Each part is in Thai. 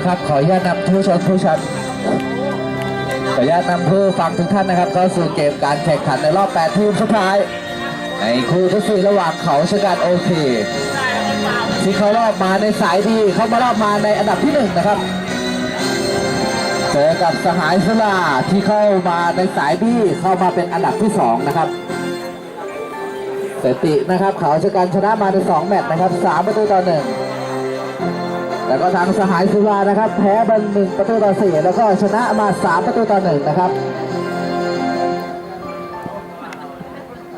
ละครับ ขออนุญาตนำผู้ชมผู้ชันขออนุญาตนำผู้ฟังทุกท่านนะครับเข้าสู่เกมการแข่งขันในรอบ 8 ทีมสุดท้าย ในคู่ที่สี่ระหว่างเขาชะกันโอเคที่เขารอบมาในสายดีเขามารอบมาในอันดับที่หนึ่งนะครับเจอกับสหายสุลาที่เข้ามาในสายดีเข้ามาเป็นอันดับที่สองนะครับสตินะครับเขาชะกันชนะมาในสองแมตช์นะครับสามประตูต่อหนึ่ง แล้วก็ทางสหายสุรานะครับแพ้บันหนึ่งประตูต่อสี่แล้วก็ชนะมาสามประตูต่อหนึ่งนะครับ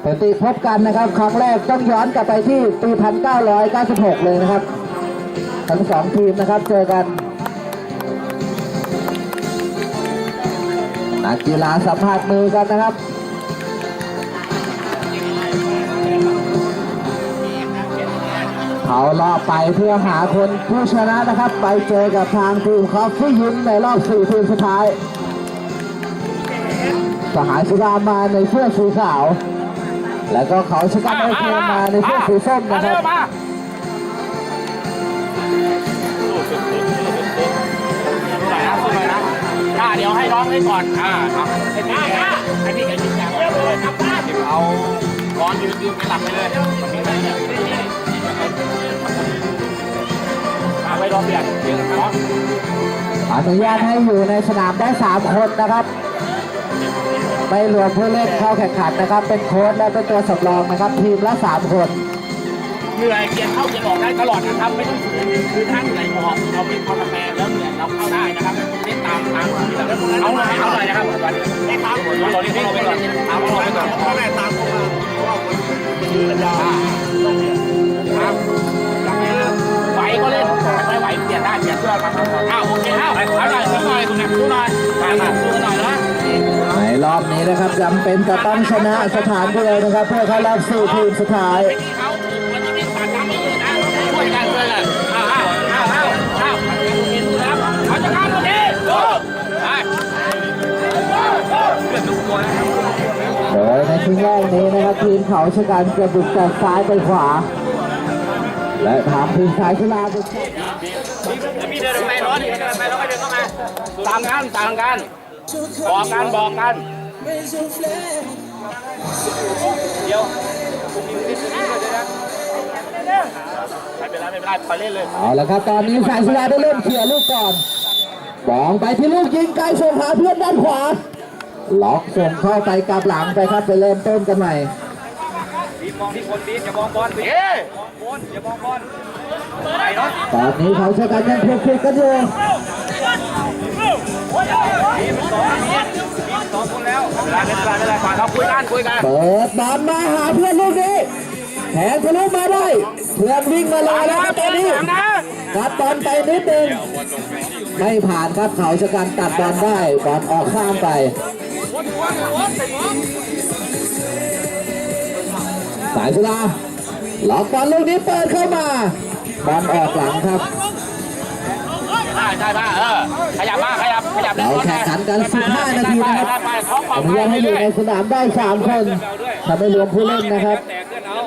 สถิติพบกันนะครับ ครั้งแรกต้องย้อนกลับไปที่ปี 1996 เลยนะครับ ทั้งสองทีมนะครับเจอกันนักกีฬาสัมผัสมือกันนะครับ เขารอบไปเพื่อหาคนผู้ชนะนะครับ ไปเจอกับทางทีมคอฟฟี่ยิมในรอบสี่ทีมสุดท้ายสหายสุรามาในเสื้อสีขาว แล้วก็เขาชะกันไอเทียมาในเสื้อสีส้มนะครับเดี๋ยวให้น้องให้ก่อน อ่าครับไอ้นี่ไงไอ้นี่ไอ้นี่แกเลยกลับบ้าเอาร้อนยืนยืนไปหลับไปเลย มันมีอะไรเนี่ยอ่าไปรอเปลี่ยนเดี๋ยวครับอนุญาตให้อยู่ในสนามได้ 3 คนนะครับ ไม่รวมผู้เล่นเข้าแข่งขันนะครับ เป็นโค้ชและเป็นตัวสำรองนะครับ ทีมละ 3 คนเหนื่อยเปลี่ยนเข้าเปลี่ยนออกได้ตลอดนะครับ ไม่ต้องฝืนคือถ้าเหนื่อยออกเราเป็นเข้ากาแฟแล้วเหนื่อยเราเข้าได้นะครับเล่นตามตามที่เราเอาหน่อยเอาหน่อยนะครับวันนี้เล่นตามเราเราเล่นเราไปก่อนตามเราไปก่อนพ่อแม่ตามผมมาครับไห วก็เล่นไม่ไหวเปลี่ยนได้เปลี่ยนเพื่อนครับอ้าวโอเคอ้าวเอาหน่อยสู้หน่อยคุณนักสู้หน่อยมามาสู้หน่อยนะในรอบนี้นะครับจำเป็นจะต้องชนะสถานเดียวนะครับ เพื่อเข้ารอบสู่ทีมสุดท้ายไปที่เขาวันนี้วิ่งผ่านทางนี้เลยนะช่วยกันช่วยกันอ้าวอ้าวอ้าวอ้าวอ้าวครับเขาจะการตรงนี้ดูไปเพื่อนทุกตัวนะครับโดยในช่วงแรกนี้นะครับทีมเขาชะกันจะบุกจากซ้ายไปขวา และทางทีมสายชลาบุกพี่เดินไปร้อนเดินไปแล้วก็เดินเข้ามาต่ามกันต่ามกันบอกกันบอกกันเดี๋ยวคุณมีนิดนึงด้วยนะไม่เป็นไรไม่เป็นไรไปเล่นเลยเอาละครับตอนนี้สายชลาได้เริ่มเคลียลูกก่อนบองไปที่ลูกยิงไกลส่งหาเพื่อนด้านขวาล็อกส่งเข้าไปกลับหลังไปครับไปเริ่มต้นกันใหม่ มมองที่คนบีมอย่ามองบอลบีมมองบอลอย่ามองบอลไปเนาะตอนนี้เขาชะกันยังคลุกคลิกกันอยู่บีมสองบีมบีมสองคนแล้วเวลาเป็นเวลาเป็นเวลาก่อนเราคุยกันคุยกันเปิดบอลมาหาเพื่อนลูกนี้แทงทะลุมาได้เพื่อนวิ่งมารอแล้วครับตอนนี้นะกัดบอลไปนิดนึงไม่ผ่านครับเขาชะกันตัดบอลได้บอลออกข้ามไป สายสุดาล็อกบอลลูกนี้เปิดเข้ามาบอลออกหลังครับได้ได้ป่ะเออขยับมาขยับขยับเราแข่งขันกัน 15 นาทีนะครับไปเขาขออบนุญาตให้อยู่ในสนามได้ 3 คนถ้าไม่รวมผู้เล่นนะครับแต่เพื่อนเอา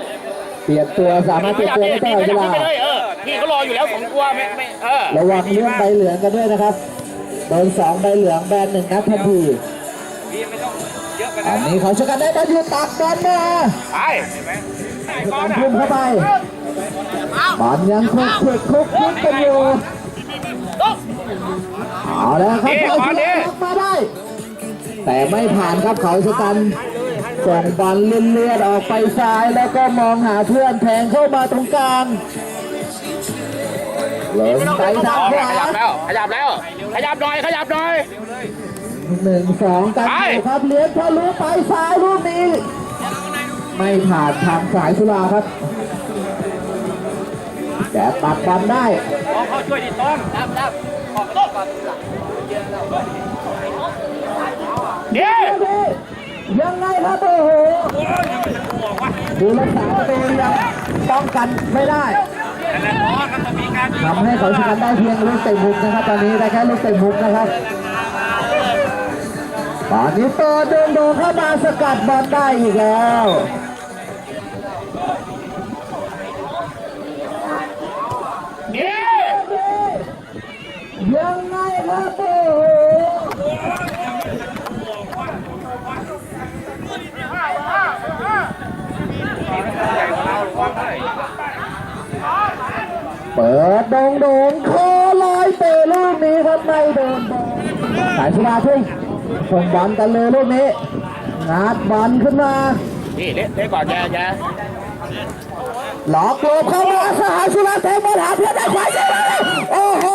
เปลี่ยนตัวสามารถเปลี่ยนตัวได้ตลอดเวลาไปเลยเออพี่เขารออยู่แล้วสองตัวไม่ไม่เออระวังเรื่องใบเหลืองกันด้วยนะครับโดนสองใบเหลืองแบนหนึ่งนัดทันทีพี่ไม่ต้ อันนี้เขาชกันได้บอลอยู่ตักบอลมาไปเห็นไหมไอ้บอลลอะพุ่งเข้าไปบอลยังคลุกคลิกคลุกคลิกกันอยู่เอาแล้วครับเขาชนมาได้ แต่ไม่ผ่านครับเขาชกันส่งบอลเลื่อนๆออกไปซ้ายแล้วก็มองหาเพื่อนแทงเข้ามาตรงกลางหลงไปทางขวาขยับแล้วขยับแล้ว ขยับหน่อยขยับหน่อย หนึ่งสองกันอยู่ครับเลี้ยงทะลุไปซ้ายลูกนี้ ไม่ผ่านทางสายสุราครับ แต่ตัดบอลได้ต้องเข้าช่วยดิต้นรับรับออกต้นก่อนเดี๋ยวยังไงครับโอ้โหดูรักษาประตูยังป้องกันไม่ได้ทำให้เขาชนะได้เพียงลูกเตะมุมนะครับ ตอนนี้ได้แค่ลูกเตะมุมนะครับ ตอนนี้ตัวเดินโดนเข้ามาสกัดบอลได้อีกแล้วเดี๋ยวยังไงครับโอ้โหเปิดโดงโดงคอลอยเตะลูกนี้ครับไม่โดนบอลสายสุดาทุ่ง ส่งบอลกันเลยลูกนี้งัดบอลขึ้นมานี่เละเละก่อนแกแกหลอกโลบเข้ามาสหายสุราเทพบอลหาเพื่อนได้ขวาเจ้าโอ้โห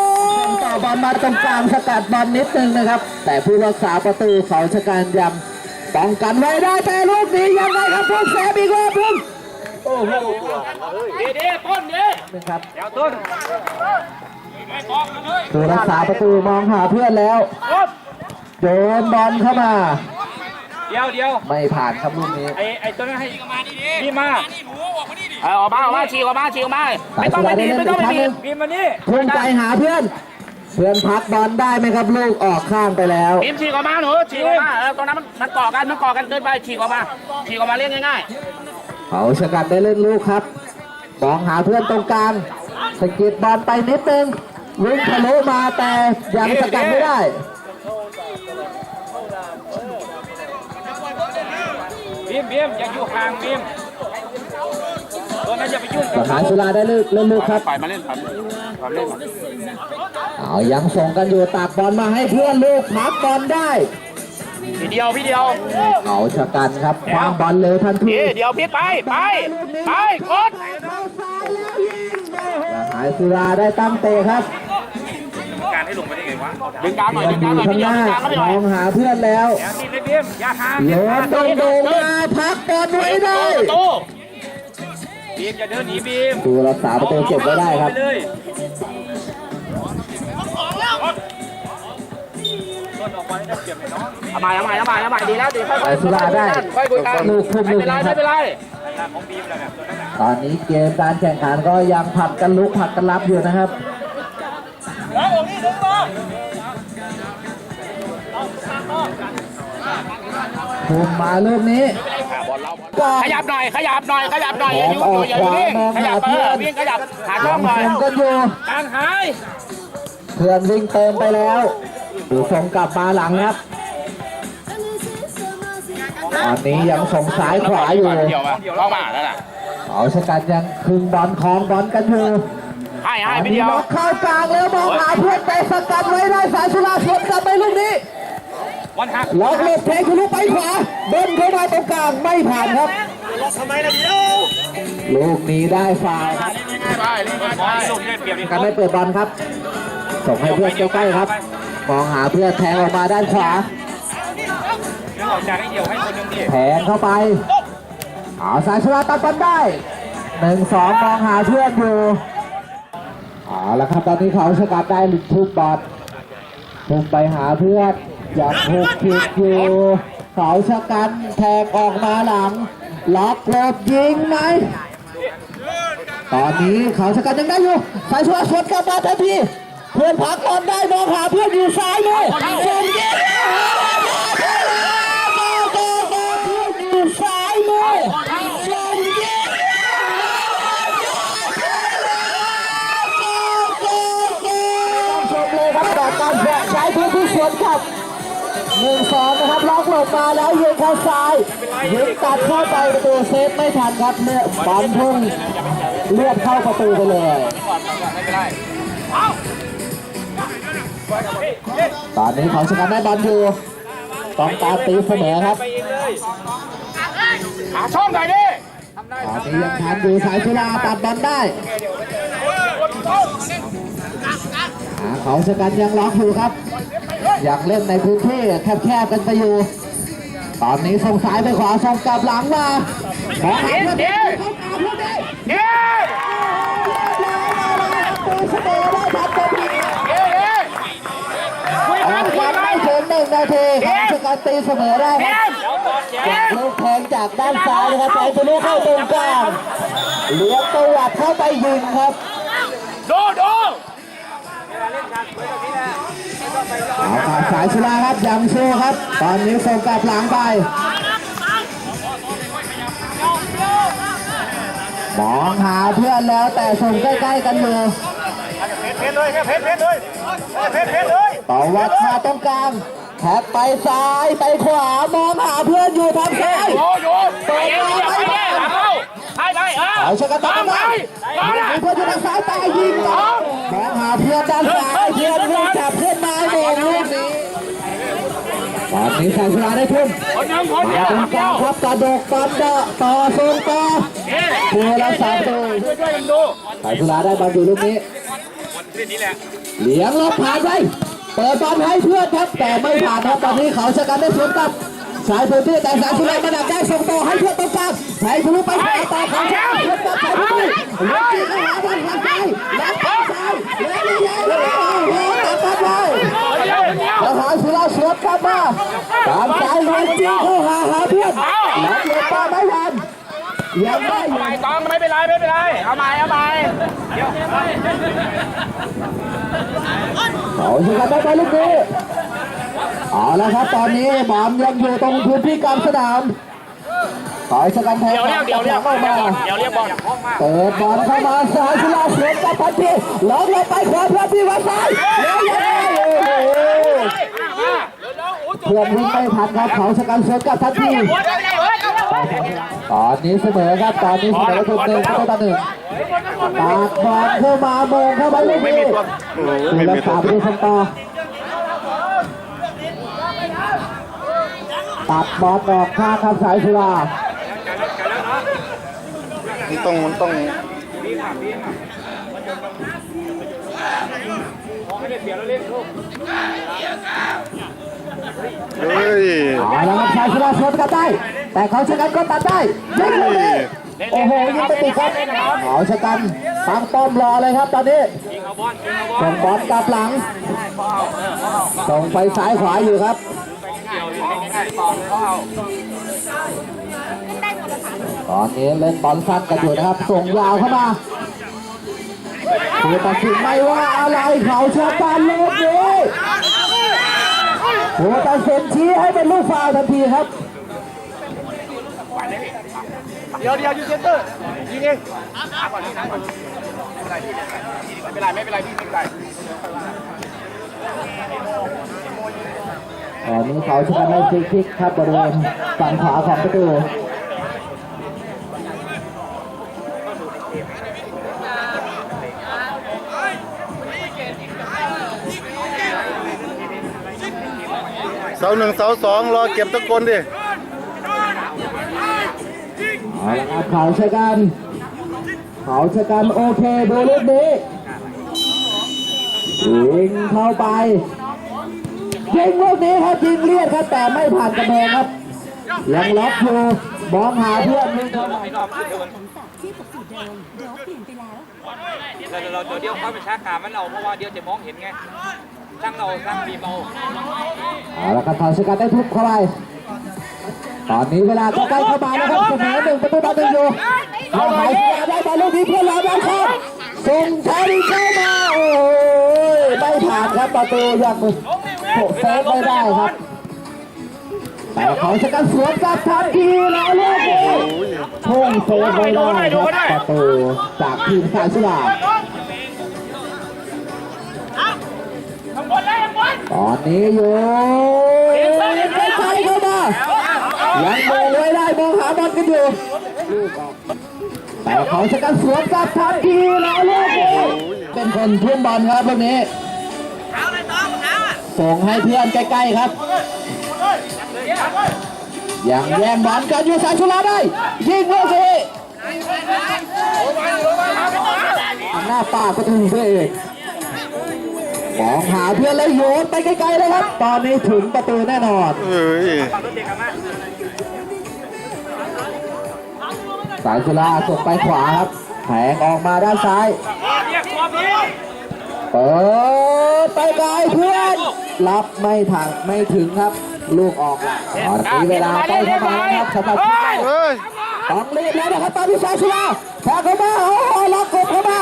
ต่อบอลมาตรงกลางสกัดบอลนิดนึงนะครับ แต่ผู้รักษาประตูเขาชะการยังป้องกันไว้ได้แต่ลูกนี้ยังไงครับพวกแซมอีกรอบหนึงดีดีต้นดีนะครับเดี๋ยวต้นไม่กองกันเลยผู้รักษาประตูมองหาเพื่อนแล้วต้น โยนบอลเข้ามา เดี๋ยวเดี๋ยวไม่ผ่านครับลูกนี้ ไอ้ไอ้ตัวนั้นให้นี่มาเออออกมาออกมาฉีกออกมาฉีกออกมาไม่ต้องไปบีบไม่ต้องไปบีบบีบมานี่ทุ่มใจหาเพื่อน เพื่อนพักบอลได้ไหมครับลูกออกข้างไปแล้วบีบฉีกออกมาหนูฉีกออกมาเออตรงนั้นมันมันเกาะกันมันเกาะกันเกินไปฉีกออกมาฉีกออกมาเล่นง่ายเขาชะกันได้เล่นลูกครับมองหาเพื่อนตรงกลางสะกิดบอลไปนิดนึงวิ่งทะลุมาแต่ยังสกัดไม่ได้ บีมบีมอย่าอยู่ห่างบีมตัวนั้นอย่าไปยุ่งสหายสุราได้ลูกเล่นลูกครับปล่อยมาเล่นปล่อยปล่อยเล่นเอายังส่งกันอยู่ตักบอลมาให้เพื่อนลูกพักบอลได้พี่เดียวพี่เดียวเขาชะกันครับคว้างบอลเร็วทันทีพี่เดียวพี่ไปไปไปกดสหายสุราได้ตั้งเตะครับ การให้ลงไปได้ไงวะดึงกลางหน่อยบอดึลงอกลางหน่อยยู่พี่ข้างเดียวหดึน้างกลางเข้าไปหน่อยมองหาเพื่อนแล้วเดี๋ยวนี่เลยบีมอย่าห่างโยนโดงโดงมาพักบอลไว้ได้ประตูบีมอย่าเดินหนีบีมตัวรักษาประตูเก็บไว้ได้ครับปเลยต้นออกมาได้เปรียบเลยเนาะเอาใหม่เอาใหม่เอาใหม่เอาใหม่ดีแล้วดีค่อยสายสุราได้ค่อยคุยกันลูกทุ่มไม่ลูกเป็นไรนะคไม่รับเป็นไรของบีมแล้วแบบตัวนั้นตอนนี้เกมการแข่งขันก็ยังผลัดกันลุกผลัดกันรับอยู่นะครับ คุมมาลูกนี้ก็ขยับหน่อย ขยับหน่อย ขยับหน่อยอย่าอยู่อย่าอยู่นิ่งขยับเออวิ่งขยับหาช่องหน่อยส่งกันอยู่กลางหายเพื่อนวิ่งเติมไปแล้วดูส่งกลับมาหลังครับตอนนี้ยังส่งซ้ายขวาอยู่เดียวมาเข้ามาแล้วน่ะเขาชะกันยังคึงบอลคลองบอลกันอยู่ให้ตอให้นไปนี้เดียวล็อกเข้ากลางแล้วมองหาเพื่อนไปสกัดไว้ได้สายสุราสวนกลับไปลูกนี้ วันหักล็อกหลบเทคุณลูกไปขวาเดินเข้ามาตรงกลางไม่ผ่านครับทำไมล่ะเดียวลูกนี้ได้ฟาวล์ครับไปไปลูกได้เปรียบดิการไม่เปิดบอลครับ ส่งให้เพื่อนใกล้ๆครับมองหาเพื่อนแทงออกมาด้านขวา เดี๋ยวออกจากให้เดียวให้คนนึงดิแทงเข้าไปเอาสายชลาตัดบอลได้หนึ่งสองมองหาเพื่อนอยู่เอาละครับตอนนี้เขาสกัดได้หลุดทุบบอลทุบไปหาเพื่อน ยังถูกผิดอยู่เขาชะกันแทงออกมาหลัง ล็อกหลบยิงไหมตอนนี้เขาชะกันยังได้อยู่สายชลาสวนกลับมาทันที เพื่อนพักบอลได้มองหาเพื่อนอยู่ซ้ายมือส่งยิงอยู่ซ้ายมือส่งยิงชมเลยครับต่อการแบกใช้พื้นที่สวนกับ หนึ่งสองนะครับล็อกหลบมาแล้วยิงเข้าซ้ายยิงตัดเข้าไปประตูเซฟไม่ทันครับเมื่อบอลพุ่งเลือดเข้าประตูไปเลยตอนนี้เขาชนะได้บอลอยู่ต้องการตีเสมอครับไปเองเลยหาช่องหน่อยดิตอนนี้ยังทันอยู่สายชุลาตัดบอลได้หาเขาชะกันยังล็อกอยู่ครับ อยากเล่นในพื้นที่แคบๆกันไปอยู่ ตอนนี้ส่งสายไปขวาส่งกลับหลังมาขอหาเพื่อนเข้าหาเพื่อนได้เย้ตีเสมอได้ทันทีเย้เย้คุยอกัอนกคุมายกัไม่นถึงหนึ่งนาทีเขาชะกันตีเสมอได้ครับเดี๋ยวก่อนเย้ลูกแทงจากด้านซ้ายนะครับแต่ทะลุเข้าตรงกลางเลี้ยงตัววัดเข้าไปยิงครับดูดูเอาขาดสายชลาครับยังสู้ครับ ตอนนี้ส่งกลับหลังไปมองหาเพื่อนแล้วแต่ส่งใกล้ๆกันอยู่เพชรเลยค่เพชรเพชรเลยเพชรเพชรเลยต่อวัดมาตรงกลางแทบไปซ้ายไปขวามองหาเพื่อนอยู่ทางซ้ายโยโย่ไปเองอย่าไปแน่หลังเข้ไปไปเออเอาชะกันตั้งไปได้มาเลยเพื่อนอยู่ทางซ้ายตายยิงต่อมองหาเพื่อนด้านซ้ายเพื่อนวิ่งจับเพื่อนมาโดน ลูกนี้ตอนนี้สายสุราได้ทุ่มมาตรงกลางครับกระโดดปันดะต่อส่งต่อเพื่อรักษาตัวช่ชนดูสายสุราได้บอลอยู่ลูกนี้เหลียงลบผ่านไปเปิดบอลให้เพื่อนครับแต่ไม่ผ่านครับตอนนี้เขาชะกันได้สวนกลับสายพื้นที่แต่สายสุรามาดักได้ส่งต่อให้เพื่อนตรงกลางสายทะลุไปขวาต่อเขาชะกันเพื่อนตัดสายพื้นที่เลี้ยงจีข้าหาบอลทางซ้ายหลังทางซ้ายเลี้ยงเลยโอ้โหตัดบอลเลย คนเดียวคนเดียวแล้วหาสุราสวนกลับมาตามสายเลี้ยงจีเข้าหาหาเพื่อนหลังเลี้ยงป้าไม่ทันยังได้อยู่ไม่ต้องไม่เป็นไรไม่เป็นไรเอาใหม่เอาใหม่เดี๋ยวเขาชะกันได้บอลลูกนี้เอาละครับตอนนี้บอลยังอยู่ตรงพื้นที่กลางสนามขอยชะกันแทงเดี๋ยวเรียกเดี๋ยวเรียกเข้ามาเดี๋ยวเรียกบอลเปิดบอลเข้ามาสายสุราสวนกับพันทีล็อกลงไปขวาเพื่อนที่วัดซ้ายแล้วยังไง โอ้โหเพื่อนวิ่งไม่ทันครับเขาชะกันสวนกับทันทีตอนนี้เสมอครับตอนนี้เสมอทุนหนึ่งเข้าต่อหนึ่งปากบอลเข้ามาโมงเข้าไปลูกนี้ดูรักษาไปดูสต่อตัดบอลออกข้างครับสายสุรามันต้องมันต้อง เฮ้ยเอาละครับชายชนะสวนกันได้แต่เขาชะก็ตัดได้ยิงลูกนี้โอ้โหยิงไปติดครับเขาชะกันตั้งป้อมรอเลยครับตอนนี้ส่งบอลกลับหลังส่งไปซ้ายขวาอยู่ครับตอนนี้เล่นบอลสั้นกันอยู่นะครับ ส่งยาวเข้ามา คือตัดสินไม่ว่าอะไรเขาชะกันลูกนี้ผู้ตัดสินชี้ให้เป็นลูกฟาวล์ทันทีครับ เดี๋ยวเดี๋ยวยูเซนเตอร์ยิงเองไม่เป็นไรไม่เป็นไรพี่ไม่เป็นไรตอนนี้เขาชนะได้ฟรีคิกครับบริเวณฝั่งขวาของประตู เสาหนึ่งเสาสองรอเก็บตะกอนดิเอาละครับเขาชะกันเขาชะกันโอเคดูลูกนี้ยิงเข้าไปยิงลูกนี้ครับยิงเลียดครับแต่ไม่ผ่านกระแพงครับยังล็อกอยู่มองหาเพื่อนยิงเข้าไปที่ปกติเดิมเดี๋ยวเปลี่ยนไปแล้วเราเราเดี๋ยวความเป็นชาการมันเราเพราะว่าเดี๋ยวจะมองเห็นไง ช่างเราช่างบีเอาเอาละครับเขาชะกันได้ทุบเข้าไปตอนนี้เวลาจะใกล้เข้ามาแล้วครับเสมอหนึ่งประตูต่อหนึ่งอยู่เราหายได้บอลลูกนี้เพื่อนเราได้ครับส่งชาลีเข้ามาโอ้ยไม่ผ่านครับประตูยังโหเซฟไม่ได้ครับแต่เขาชะกันสวนกับทันทีแล้วลูกนี้พุ่งเซฟไม่ได้ครับประตูจากทีมสายสุรา ตอนนี้อยู่ใกล้ๆเข้ามายังมองไว้ได้มองหาบอลกันอยู่แต่เขาชะกันสวนกลับทันทีแล้วลูกนี้เป็นคนทุ่มบอลครับลูกนี้ส่งให้เพื่อนใกล้ๆครับ ยังแย่งบอลกันอยู่สายชุลาได้ ยิงลูกนี้หน้าป่ากประตูเพื่อเอง มองหาเพื่อนแล้วโยนไปไกลๆเลยครับ ตอนนี้ถึงประตูแน่นอนเฮ้ยสายชุลาส่งไปขวาครับแผงออกมาด้านซ้ายเรียกตัวพี่เปิดไปไกลเพื่อน รับไม่ทันไม่ถึงครับ ลูกออกตอนนี้เวลาใกล้เข้ามาแล้วครับสำหรับทีมเฮ้ยต้องรีบแล้วนะครับตอนนี้สายชุลาแทงเข้ามาโอ้โหล็อกกดเข้ามา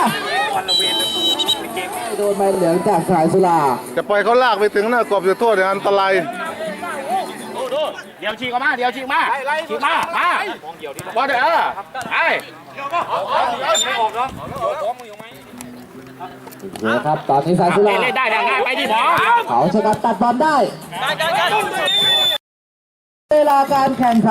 โดนใบเหลืองจากสายสุราจะปล่อยเขาลากไปถึงหน้ากรอบจุดโทษเนี่ยอันตรายดูดูเดี๋ยวฉีกออกมาเดี๋ยวฉีกมาฉีกมามาบอลเด้อไอ้โอเคครับตอนนี้สายสุราเล่นได้ได้ง่ายไปดิหมอเขาชะกันตัดบอลได้เวลาการแข่งขัน